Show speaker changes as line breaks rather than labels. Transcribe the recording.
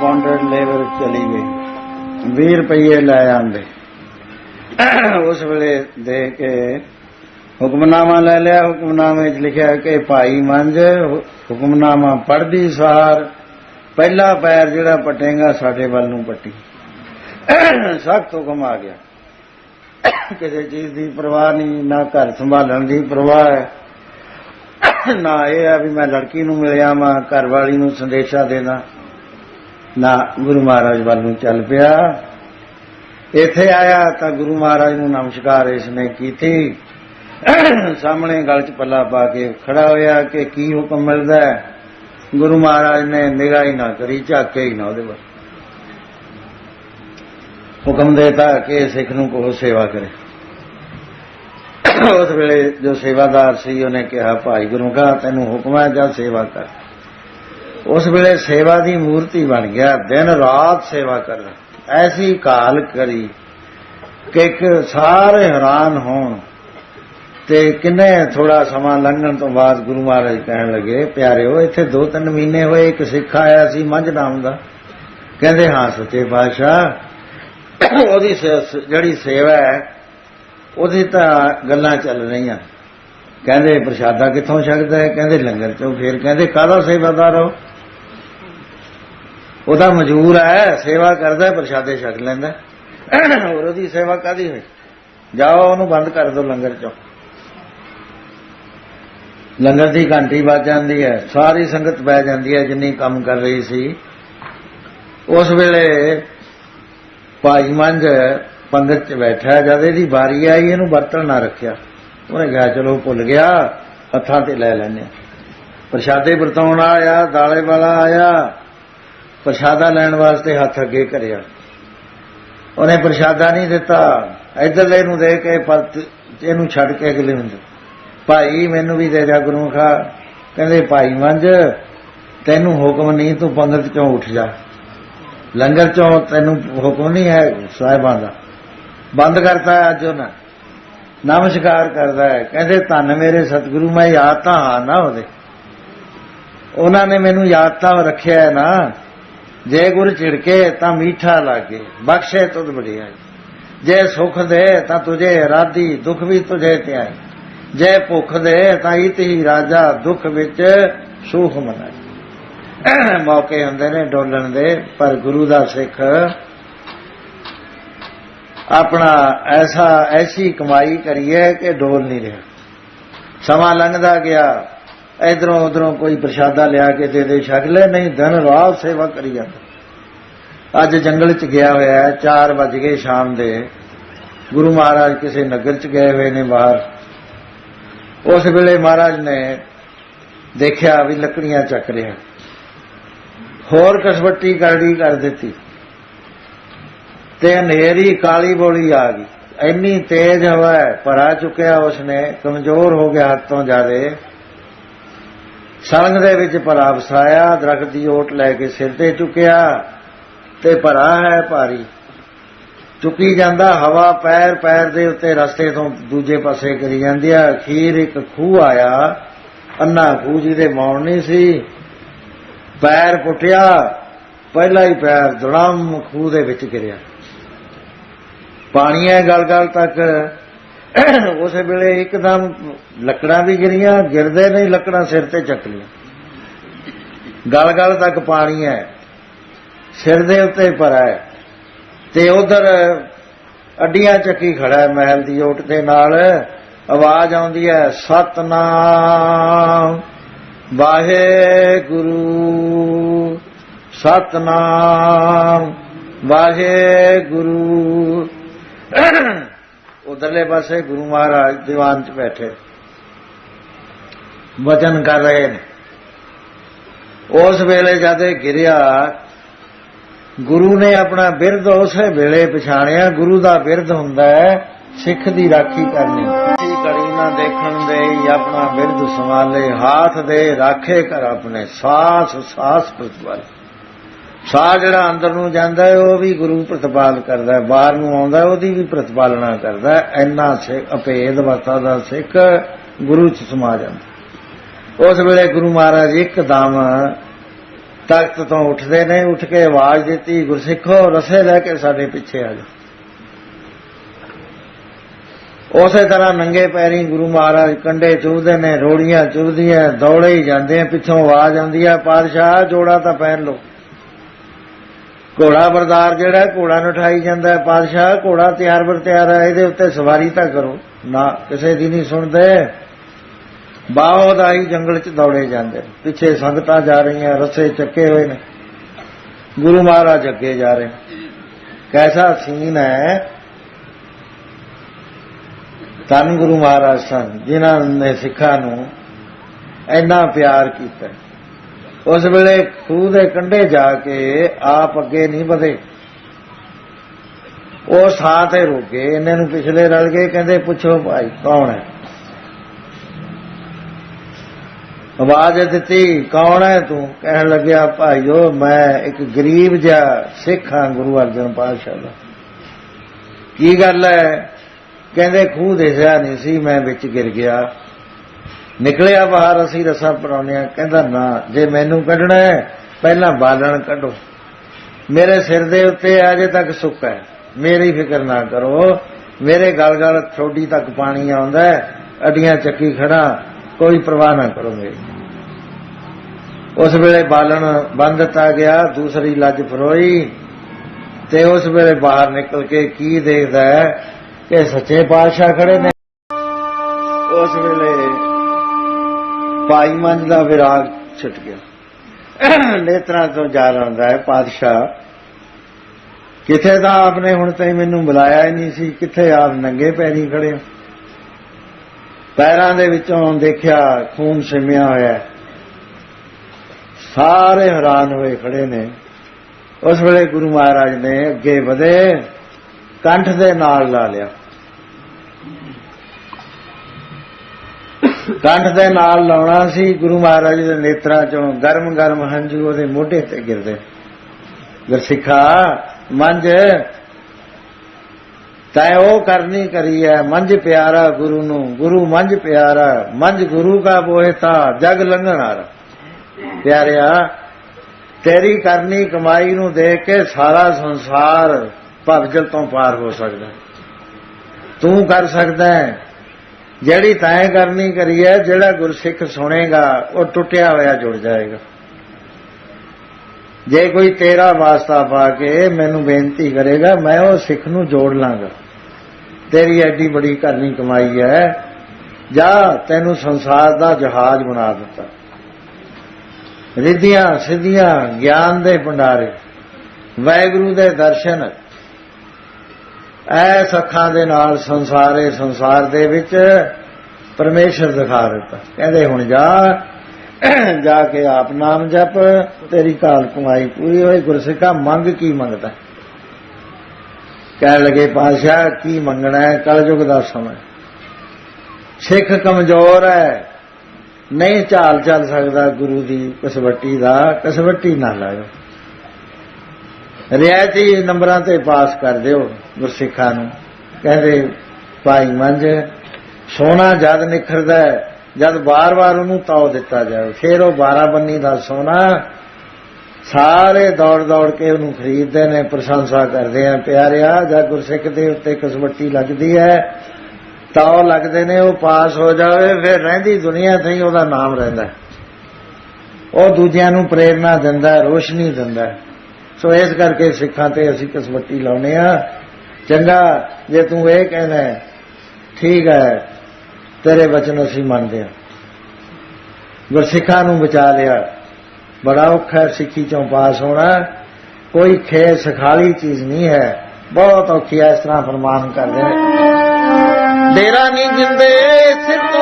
Bonded labour ਚਲੀ ਗਈ। 20 ਰੁਪਏ ਲੈ ਆਂਦੇ। ਉਸ ਵੇਲੇ ਦੇ ਕੇ ਹੁਕਮਨਾਮਾ ਲੈ ਲਿਆ। ਹੁਕਮਨਾਮੇ 'ਚ ਲਿਖਿਆ ਕਿ ਭਾਈ ਮੰਜ ਹੁਕਮਨਾਮਾ ਪੜਦੀ ਸਾਰ। ਪਹਿਲਾ ਪੈਰ ਜਿਹੜਾ ਪਟੇਗਾ ਸਾਡੇ ਵੱਲ ਨੂੰ ਪੱਟੀ। ਸਖਤ ਹੁਕਮ ਆ ਗਿਆ। ਕਿਸੇ ਚੀਜ਼ ਦੀ ਪਰਵਾਹ ਨਹੀਂ, ਨਾ ਘਰ ਸੰਭਾਲਣ ਦੀ ਪਰਵਾਹ ਹੈ। ਨਾ ਇਹ ਆ ਵੀ ਮੈਂ ਲੜਕੀ ਨੂੰ ਮਿਲਿਆ ਵਾਂ ਘਰ ਵਾਲੀ ਨੂੰ ਸੰਦੇਸ਼ਾ ਦੇਣਾ। ਨਾ ਗੁਰੂ ਮਹਾਰਾਜ ਵੱਲ ਨੂੰ ਚੱਲ ਪਿਆ। ਇੱਥੇ ਆਇਆ ਤਾਂ ਗੁਰੂ ਮਹਾਰਾਜ ਨੂੰ ਨਮਸਕਾਰ ਇਸ ਨੇ ਕੀਤੀ। ਸਾਹਮਣੇ ਗਲ 'ਚ ਪੱਲਾ ਪਾ ਕੇ ਖੜਾ ਹੋਇਆ ਕਿ ਕੀ ਹੁਕਮ ਮਿਲਦਾ ਹੈ? ਗੁਰੂ ਮਹਾਰਾਜ ਨੇ ਨਿਗਾਹ ਹੀ ਨਾ ਕਰੀ ਝਾਕੇ ਹੀ ਨਾ ਉਹਦੇ ਵੱਲ। ਹੁਕਮ ਦੇਤਾ ਕਿ ਸਿੱਖ ਨੂੰ ਕੋ ਸੇਵਾ ਕਰੇ। ਉਸ ਵੇਲੇ ਜੋ ਸੇਵਾਦਾਰ ਸੀ, ਉਹਨੇ ਕਿਹਾ, ਭਾਈ ਗੁਰੂ ਕਾ, ਤੈਨੂੰ ਹੁਕਮ ਹੈ, ਜਾਂ ਸੇਵਾ ਕਰ। ਉਸ ਵੇਲੇ ਸੇਵਾ ਦੀ ਮੂਰਤੀ ਬਣ ਗਿਆ। ਦਿਨ ਰਾਤ ਸੇਵਾ ਕਰਦਾ ਐਸੀ ਕਾਲ ਕਰੀ ਕਿ ਇੱਕ ਸਾਰੇ ਹੈਰਾਨ ਹੋਣ ਤੇ ਕਿੰਨੇ ਥੋੜਾ ਸਮਾਂ ਲੰਘਣ ਤੋਂ ਬਾਅਦ ਗੁਰੂ ਮਹਾਰਾਜ ਕਹਿਣ ਲੱਗੇ, ਪਿਆਰਿਓ, ਇੱਥੇ ਦੋ ਤਿੰਨ ਮਹੀਨੇ ਹੋਏ, ਇੱਕ ਸਿੱਖ ਆਇਆ ਸੀ ਮੰਝ ਨਾਮ ਦਾ। ਕਹਿੰਦੇ, ਹਾਂ, ਸੱਚੇ ਪਾਤਸ਼ਾਹ, ਉਹਦੀ ਜਿਹੜੀ ਸੇਵਾ ਹੈ, ਉਹਦੀ ਤਾਂ ਗੱਲਾਂ ਚੱਲ ਰਹੀਆਂ। ਕਹਿੰਦੇ, ਪ੍ਰਸ਼ਾਦਾ ਕਿੱਥੋਂ ਛਕਦਾ ਹੈ? ਕਹਿੰਦੇ, ਲੰਗਰ ਚੋਂ। ਫਿਰ ਕਹਿੰਦੇ, ਕਾਹਦਾ ਸੇਵਾਦਾਰ ਹੋ? ਉਹਦਾ ਮਜੂਰ ਹੈ, ਸੇਵਾ ਕਰਦਾ ਪ੍ਰਸ਼ਾਦੇ ਛਕ ਲੈਂਦਾ ਹੈ। ਹੋਰ ਉਹਦੀ ਸੇਵਾ ਕਾਦੀ ਹੋਈ? ਜਾਓ ਉਹਨੂੰ ਬੰਦ ਕਰ ਦਿਓ ਲੰਗਰ ਚੋਂ। ਲੰਗਰ ਦੀ ਘੰਟੀ ਵੱਜ ਜਾਂਦੀ ਹੈ, ਸਾਰੀ ਸੰਗਤ ਬਹਿ ਜਾਂਦੀ ਹੈ, ਜਿੰਨੀ ਕੰਮ ਕਰ ਰਹੀ ਸੀ। ਉਸ ਵੇਲੇ ਭਾਈ ਮੰਜ ਪੰਗਤ 'ਚ ਬੈਠਾ, ਜਦ ਇਹਦੀ ਵਾਰੀ ਆਈ, ਇਹਨੂੰ ਬਰਤਨ ਨਾ ਰੱਖਿਆ। ਉਹਨੇ ਕਿਹਾ, ਚਲੋ ਭੁੱਲ ਗਿਆ, ਹੱਥਾਂ ਤੇ ਲੈ ਲੈਣੇ ਪ੍ਰਸ਼ਾਦੇ ਵਰਤਾਉਣ ਆਇਆ, ਦਾਲੇ ਵਾਲਾ ਆਇਆ ਪ੍ਰਸ਼ਾਦਾ ਲੈਣ ਵਾਸਤੇ ਹੱਥ ਅੱਗੇ ਕਰਿਆ। ਉਹਨੇ ਪ੍ਰਸ਼ਾਦਾ ਨਹੀਂ ਦਿੱਤਾ। ਇਧਰਲੇ ਨੂੰ ਦੇ ਕੇ ਪਰਤ ਇਹਨੂੰ ਛੱਡ ਕੇ ਅਗਲੇ ਨੂੰ ਭਾਈ, ਮੈਨੂੰ ਵੀ ਦੇ ਜਾ ਗੁਰੂ ਖਾ ਕਹਿੰਦੇ, ਭਾਈ ਮੰਝ, ਤੈਨੂੰ ਹੁਕਮ ਨਹੀਂ, ਤੂੰ ਪੰਗਤ ਚੋਂ ਉੱਠ ਜਾ। ਲੰਗਰ ਚੋਂ ਤੈਨੂੰ ਹੁਕਮ ਨਹੀਂ ਹੈ ਸਾਹਿਬਾਂ ਦਾ। ਬੰਦ ਕਰਤਾ ਅੱਜ ਉਹਨਾਂ। ਨਮਸਕਾਰ ਕਰਦਾ ਹੈ। ਕਹਿੰਦੇ, ਧੰਨ ਮੇਰੇ ਸਤਿਗੁਰੂ, ਮੈਂ ਯਾਦ ਤਾਂ ਹਾਂ ਨਾ ਉਹਦੇ। ਉਹਨਾਂ ਨੇ ਮੈਨੂੰ ਯਾਦ ਤਾਂ ਰੱਖਿਆ ਹੈ ਨਾ। ਜੇ ਗੁਰ ਝਿੜਕੇ ਤਾਂ ਮੀਠਾ ਲਾਗੇ, ਬਖਸ਼ੇ ਤੁਧ ਬੜਿਆ ਜੇ ਸੁਖ ਦੇ ਤਾਂ ਤੁਝੇ ਰਾਦੀ, ਦੁੱਖ ਵੀ ਤੁਝੇ ਤੇ ਆਏ ਜੇ ਭੁੱਖ ਦੇ ਤਾਂ ਇਤ ਹੀ ਰਾਜਾ, ਦੁੱਖ ਵਿੱਚ ਸੁਖ ਮਨਾਈ। ਮੌਕੇ ਹੁੰਦੇ ਨੇ ਡੋਲਣ ਦੇ, ਪਰ ਗੁਰੂ ਦਾ ਸਿੱਖ ਆਪਣਾ ਐਸਾ, ਐਸੀ ਕਮਾਈ ਕਰੀਏ ਕਿ ਡੋਲ ਨਹੀਂ ਰਿਹਾ। ਸਮਾਂ ਲੰਘਦਾ ਗਿਆ ਇਧਰੋਂ ਉਧਰੋਂ ਕੋਈ ਪ੍ਰਸ਼ਾਦਾ ਲਿਆ ਕੇ ਦੇ ਦੇ, ਛਕ ਲੈ, ਨਹੀਂ ਦਿਨ ਰਾਤ ਸੇਵਾ ਕਰੀ ਜਾਂਦਾ। ਅੱਜ ਜੰਗਲ 'ਚ ਗਿਆ ਹੋਇਆ ਹੈ 4 ਵਜ ਗਏ ਸ਼ਾਮ ਦੇ। ਗੁਰੂ ਮਹਾਰਾਜ ਕਿਸੇ ਨਗਰ 'ਚ ਗਏ ਹੋਏ ਨੇ ਬਾਹਰ। ਉਸ ਵੇਲੇ ਮਹਾਰਾਜ ਨੇ ਦੇਖਿਆ ਵੀ ਲੱਕੜੀਆਂ ਚੱਕ ਰਿਹਾ ਹੋਰ ਕਸਵੱਟੀ ਕਰੜੀ ਕਰ ਦਿੱਤੀ। ਤੇ ਹਨੇਰੀ ਕਾਲੀ ਬੋਲੀ ਆ ਗਈ। ਇੰਨੀ ਤੇਜ਼ ਹਵਾ ਹੈ, ਭਰਾ ਚੁੱਕਿਆ ਉਸਨੇ, ਕਮਜ਼ੋਰ ਹੋ ਗਿਆ ਹੱਥੋਂ ਜਾਦੇ ਸੰਗ ਦੇ ਵਿੱਚ ਭਰਾ ਵਸਾਇਆ, ਦਰਖਤ ਦੀ ਓਟ ਲੈ ਕੇ ਸਿਰ ਤੇ ਚੁੱਕਿਆ ਤੇ ਭਰਾ ਹੈ ਭਾਰੀ। ਚੁੱਕੀ ਜਾਂਦਾ, ਹਵਾ ਪੈਰ ਪੈਰ ਦੇ ਉੱਤੇ ਰਸਤੇ ਤੋਂ ਦੂਜੇ ਪਾਸੇ ਕਰੀ ਜਾਂਦੀ ਆ। ਅਖੀਰ ਇੱਕ ਖੂਹ ਆਇਆ, ਅੰਨਾ ਖੂਹ ਜਿਹਦੇ ਮੌਣ ਨਹੀਂ ਸੀ। ਪੈਰ ਪੁੱਟਿਆ ਪਹਿਲਾ ਹੀ ਪੈਰ ਧੜਮ ਖੂਹ ਦੇ ਵਿੱਚ ਗਿਰਿਆ। ਪਾਣੀ ਹੈ ਗਲ ਗਲ ਤੱਕ ਉਸ ਵੇਲੇ ਇੱਕਦਮ ਲੱਕੜਾਂ ਵੀ ਗਿਰੀਆਂ, ਗਿਰਦੇ ਨਹੀਂ, ਲੱਕੜਾਂ ਸਿਰ ਤੇ ਚੱਕ ਲਈਆਂ। ਗਲ ਗਲ ਤੱਕ ਪਾਣੀ ਹੈ। ਸਿਰ ਦੇ ਉੱਤੇ ਭਰਾ ਹੈ। ਤੇ ਉਧਰ ਅੱਡੀਆਂ ਚੱਕੀ ਖੜਾ ਹੈ ਮਹਿਲ ਦੀ ਓਟ ਦੇ ਨਾਲ। ਆਵਾਜ਼ ਆਉਂਦੀ ਹੈ, ਸਤਨਾਮ, ਵਾਹਿਗੁਰੂ ਸਤਨਾਮ, ਵਾਹਿਗੁਰੂ। ਉਧਰਲੇ ਪਾਸੇ ਗੁਰੂ ਮਹਾਰਾਜ ਦੀਵਾਨ 'ਚ ਬੈਠੇ। ਵਚਨ ਕਰ ਰਹੇ ਨੇ। ਉਸ ਵੇਲੇ ਜਦੇ ਗਿਰਿਆ, ਗੁਰੂ ਨੇ ਆਪਣਾ ਬਿਰਧ ਉਸੇ ਵੇਲੇ ਪਛਾਣਿਆ। ਗੁਰੂ ਦਾ ਬਿਰਧ ਹੁੰਦਾ ਹੈ, ਸਿੱਖ ਦੀ ਰਾਖੀ ਕਰਨੀ। ਸੀ ਕੜੀ ਨਾ ਦੇਖਣ ਦੇ, ਆਪਣਾ ਬਿਰਧ ਸੰਭਾਲੇ, ਹਾਥ ਦੇ, ਰਾਖੇ ਕਰ ਆਪਣੇ। ਸਾਸ ਸਾਸ ਪ੍ਰਤਪਾਲ ਸਾਹ ਜਿਹੜਾ ਅੰਦਰ ਨੂੰ ਜਾਂਦਾ ਹੈ ਉਹ ਵੀ ਗੁਰੂ ਪ੍ਰਤਪਾਲ ਕਰਦਾ ਹੈ। ਬਾਹਰ ਨੂੰ ਆਉਂਦਾ ਹੈ, ਉਹਦੀ ਵੀ ਪ੍ਰਤਪਾਲਣਾ ਕਰਦਾ ਹੈ। ਇੰਨਾ ਸਿੱਖ ਅਪੇਦ ਵਸਾ ਦਾ ਸਿੱਖ ਗੁਰੂ ਚ ਸਮਾ ਜਾਂਦਾ ਉਸ ਵੇਲੇ ਗੁਰੂ ਮਹਾਰਾਜ ਇੱਕਦਮ ਤਖਤ ਤੋਂ ਉੱਠਦੇ ਨੇ ਉੱਠ ਕੇ ਆਵਾਜ਼ ਦਿੱਤੀ ਗੁਰਸਿੱਖੋ ਰਸੇ ਲੈ ਕੇ ਸਾਡੇ ਪਿੱਛੇ ਆ ਜਾ। ਉਸੇ ਤਰ੍ਹਾਂ ਨੰਗੇ ਪੈਰੀ ਗੁਰੂ ਮਹਾਰਾਜ ਕੰਡੇ ਚੁੱਭਦੇ ਨੇ ਰੋੜੀਆਂ ਚੁੱਭਦੀਆਂ ਦੌੜੇ ਹੀ ਜਾਂਦੇ ਆ ਪਿੱਛੋਂ ਆਵਾਜ਼ ਆਉਂਦੀ ਆ ਪਾਦਸ਼ਾਹ ਜੋੜਾ ਤਾਂ ਪਹਿਨ ਲੋ ਘੋੜਾ ਬਰਦਾਰ ਜਿਹੜਾ, ਘੋੜਾ ਨੂੰ ਉਠਾਈ ਜਾਂਦਾ ਹੈ ਪਾਦਸ਼ਾਹ ਘੋੜਾ ਤਿਆਰ ਬਰ ਤਿਆਰ ਹੈ, ਇਹਦੇ ਉੱਤੇ ਸਵਾਰੀ ਤਾਂ ਕਰੋ। ਨਾ ਕਿਸੇ ਦੀ ਨਹੀਂ ਸੁਣਦੇ। ਬਾਹੋਂ ਦਾ ਹੀ ਜੰਗਲ 'ਚ ਦੌੜੇ ਜਾਂਦੇ। ਪਿੱਛੇ ਸੰਗਤਾਂ ਜਾ ਰਹੀਆਂ, ਰਸੇ ਚੱਕੇ ਹੋਏ ਨੇ। ਗੁਰੂ ਮਹਾਰਾਜ ਅੱਗੇ ਜਾ ਰਹੇ। ਨੇ। ਕੈਸਾ ਸੀਨ ਹੈ? ਧੰਨ ਗੁਰੂ ਮਹਾਰਾਜ ਸਨ, ਜਿਨ੍ਹਾਂ ਨੇ ਸਿੱਖਾਂ ਨੂੰ ਇੰਨਾ ਪਿਆਰ ਕੀਤਾ। ਉਸ ਵੇਲੇ ਖੂਹ ਦੇ ਕੰਢੇ ਜਾ ਕੇ ਆਪ ਅੱਗੇ ਨਹੀਂ ਵਧੇ। ਉਹ ਸਾਹ ਤੇ ਰੁਕੇ ਇਹਨਾਂ ਨੂੰ ਪਿਛਲੇ ਰਲ ਗਏ, ਕਹਿੰਦੇ, ਪੁੱਛੋ ਭਾਈ, ਕੌਣ ਹੈ? ਆਵਾਜ਼ ਦਿੱਤੀ, ਕੌਣ ਹੈ ਤੂੰ? ਕਹਿਣ ਲੱਗਿਆ, ਭਾਈਓ, ਮੈਂ ਇੱਕ ਗਰੀਬ ਜਿਹਾ ਸਿੱਖ ਹਾਂ, ਗੁਰੂ ਅਰਜਨ ਪਾਤਸ਼ਾਹ ਦਾ। ਕੀ ਗੱਲ ਹੈ? ਕਹਿੰਦੇ, ਖੂਹ ਦਿਸਿਆ ਨਹੀਂ ਸੀ, ਮੈਂ ਵਿੱਚ ਗਿਰ ਗਿਆ। ਨਿਕਲਿਆ ਬਾਹਰ, ਅਸੀਂ ਰਸਾ ਪਰਾਉਨੇ ਆ ਕਹਿੰਦਾ, ਨਾ, ਜੇ ਮੈਨੂੰ ਕੱਢਣਾ ਹੈ, ਪਹਿਲਾਂ ਬਾਲਣ ਕੱਢੋ। ਮੇਰੇ ਸਿਰ ਦੇ ਉੱਤੇ ਅਜੇ ਤੱਕ ਸੁੱਕ ਹੈ। ਮੇਰੀ ਫਿਕਰ ਨਾ ਕਰੋ। ਮੇਰੇ ਗਲ ਗਲ ਥੋੜੀ ਤੱਕ ਪਾਣੀ ਆਉਂਦਾ ਹੈ। ਅੱਡੀਆਂ ਚੱਕੀ ਖੜਾ। ਕੋਈ ਪਰਵਾਹ ਨਾ ਕਰੋ ਮੇਰੀ। ਉਸ ਵੇਲੇ ਬਾਲਣ ਬੰਦ ਦਿੱਤਾ ਗਿਆ, ਦੂਸਰੀ ਲੱਜ ਫਰੋਈ ਤੇ ਉਸ ਵੇਲੇ ਬਾਹਰ ਨਿਕਲ ਕੇ ਕੀ ਦੇਖਦਾ ਹੈ ਕਿ ਸੱਚੇ ਪਾਤਸ਼ਾਹ ਖੜੇ ਨੇ। ਉਸ ਵੇਲੇ ਭਾਈ ਦਾ ਵਿਰਾਗ ਛੁੱਟ ਗਿਆ। ਨੇਤਰਾਂ ਤੋਂ ਜਾ ਹੁੰਦਾ ਹੈ ਪਾਤਸ਼ਾਹ। ਕਿੱਥੇ ਦਾ ਆਪਨੇ ਹੁਣ ਤਾਈ ਮੈਨੂੰ ਬੁਲਾਇਆ ਹੀ ਨਹੀਂ ਸੀ, ਕਿੱਥੇ ਆਪ ਨੰਗੇ ਪੈਰੀ ਖੜੇ ਪੈਰਾਂ ਦੇ ਵਿੱਚੋਂ ਦੇਖਿਆ ਖੂਨ ਸਿਮਿਆ ਹੋਇਆ ਸਾਰੇ ਹੈਰਾਨ ਹੋਏ ਖੜੇ ਨੇ। ਉਸ ਵੇਲੇ ਗੁਰੂ ਮਹਾਰਾਜ ਨੇ ਅੱਗੇ ਵਧੇ, ਕੰਠ ਦੇ ਨਾਲ ਲਾ ਲਿਆ। ਕੰਠ ਦੇ ਨਾਲ ਲਾਉਣਾ ਸੀ, ਗੁਰੂ ਮਹਾਰਾਜ ਦੇ ਨੇਤਰਾਂ ਚੋਂ ਗਰਮ ਗਰਮ ਹੰਝੂ ਉਹਦੇ ਮੋਢੇ ਤੇ ਗਿਰਦੇ। ਗੁਰਸਿੱਖਾ ਮੰਝ, ਤੈ ਉਹ ਕਰਨੀ ਕਰੀ ਹੈ ਮੰਝ ਪਿਆਰਾ ਗੁਰੂ ਨੂੰ, ਗੁਰੂ ਮੰਝ ਪਿਆਰਾ, ਮੰਝ ਗੁਰੂ ਕਾ ਬੋਹਿਤਾ ਜਗ ਲੰਘਣ ਆਰਾ ਪਿਆਰਿਆ, ਤੇਰੀ ਕਰਨੀ ਕਮਾਈ ਨੂੰ ਦੇਖ ਕੇ ਸਾਰਾ ਸੰਸਾਰ ਭਵਜਲ ਤੋਂ ਪਾਰ ਹੋ ਸਕਦਾ। ਤੂੰ ਕਰ ਸਕਦਾ ਹੈ ਜਿਹੜੀ ਤੈਂ ਕਰਨੀ ਕਰੀ ਹੈ ਜਿਹੜਾ ਗੁਰਸਿੱਖ ਸੁਣੇਗਾ, ਉਹ ਟੁੱਟਿਆ ਹੋਇਆ ਜੁੜ ਜਾਏਗਾ। ਜੇ ਕੋਈ ਤੇਰਾ ਵਾਸਤਾ ਪਾ ਕੇ ਮੈਨੂੰ ਬੇਨਤੀ ਕਰੇਗਾ, ਮੈਂ ਉਹ ਸਿੱਖ ਨੂੰ ਜੋੜ ਲਾਂਗਾ। ਤੇਰੀ ਐਡੀ ਬੜੀ ਕਰਨੀ ਕਮਾਈ ਹੈ, ਜਾ ਤੈਨੂੰ ਸੰਸਾਰ ਦਾ ਜਹਾਜ਼ ਬਣਾ ਦਿੱਤਾ। ਰਿੱਧੀਆਂ ਸਿੱਧੀਆਂ, ਗਿਆਨ ਦੇ ਭੰਡਾਰੇ, ਵੈਗੁਰੂ ਦੇ ਦਰਸ਼ਨ ਐ ਅੱਖਾਂ ਦੇ ਨਾਲ ਸੰਸਾਰੇ, ਸੰਸਾਰ ਦੇ ਵਿੱਚ ਪਰਮੇਸ਼ਰ ਦਿਖਾ ਦਿੱਤਾ। ਕਹਿੰਦੇ ਹੁਣ ਜਾ ਜਾ ਕੇ ਆਪ ਨਾਮ ਜਪ, ਤੇਰੀ ਕਾਲ ਕਮਾਈ ਪੂਰੀ ਹੋਈ, ਗੁਰਸਿੱਖਾ ਮੰਗ ਕੀ ਮੰਗਦਾ? ਕਹਿਣ ਲਗੇ ਪਾਸ਼ਾ ਕੀ ਮੰਗਣਾ ਹੈ? ਕਲਯੁਗ ਦਾ ਸਮਾਂ ਸਿੱਖ ਕਮਜ਼ੋਰ ਹੈ। ਨਹੀਂ ਚਾਲ ਚੱਲ ਸਕਦਾ ਗੁਰੂ ਦੀ ਕਸਵੱਟੀ ਦਾ, ਕਸਵੱਟੀ ਨਾ ਲਾਇਓ। ਰਿਆਇਤੀ ਨੰਬਰਾਂ ਤੇ ਪਾਸ ਕਰ ਦਿਓ ਗੁਰਸਿੱਖਾਂ ਨੂੰ। ਕਹਿੰਦੇ, ਭਾਈ ਮੰਜ ਸੋਨਾ ਜਦ ਨਿਖਰਦਾ ਜਦ ਬਾਰ-ਬਾਰ ਉਹਨੂੰ ਤਾਉ ਦਿੱਤਾ ਜਾਵੇ, ਫਿਰ ਉਹ 12 ਬੰਨੀ ਦਾ ਸੋਨਾ ਸਾਰੇ ਦੌੜ-ਦੌੜ ਕੇ ਉਹਨੂੰ ਖਰੀਦਦੇ ਨੇ, ਪ੍ਰਸ਼ੰਸਾ ਕਰਦੇ ਆ, ਪਿਆਰਿਆ, ਜਦ ਗੁਰਸਿੱਖ ਦੇ ਉੱਤੇ ਕਸਵੱਟੀ ਲੱਗਦੀ ਹੈ, ਤਾਉ ਲੱਗਦੇ ਨੇ, ਉਹ ਪਾਸ ਹੋ ਜਾਵੇ, ਫਿਰ ਰਹਿੰਦੀ ਦੁਨੀਆ ਤੇ ਹੀ ਉਹਦਾ ਨਾਮ ਰਹਿੰਦਾ ਉਹ ਦੂਜਿਆਂ ਨੂੰ ਪ੍ਰੇਰਣਾ ਦਿੰਦਾ ਰੋਸ਼ਨੀ ਦਿੰਦਾ ਸੋ ਇਸ ਕਰਕੇ ਸਿੱਖਾਂ ਤੇ ਅਸੀਂ ਕਸਵੱਟੀ ਲਾਉਨੇ ਆ ਚੰਗਾ, ਜੇ ਤੂੰ ਇਹ ਕਹਿਣਾ ਠੀਕ ਹੈ, ਤੇਰੇ ਵਚਨ ਅਸੀਂ ਮੰਨਦੇ ਹਾਂ। ਗੁਰਸਿੱਖਾਂ ਨੂੰ ਬਚਾ ਲਿਆ। ਬੜਾ ਔਖਾ ਸਿੱਖੀ ਚੋਂ ਪਾਸ ਹੋਣਾ। ਕੋਈ ਖੇ ਸਖਾਲੀ ਚੀਜ਼ ਨਹੀਂ ਹੈ। ਬਹੁਤ ਔਖੀ ਹੈ ਇਸ ਤਰ੍ਹਾਂ ਫਰਮਾਨ ਕਰਦੇ ਨੇ। ਡੇਰਾ ਨਹੀਂ ਜਿੰਦੇ ਸਿੱਖ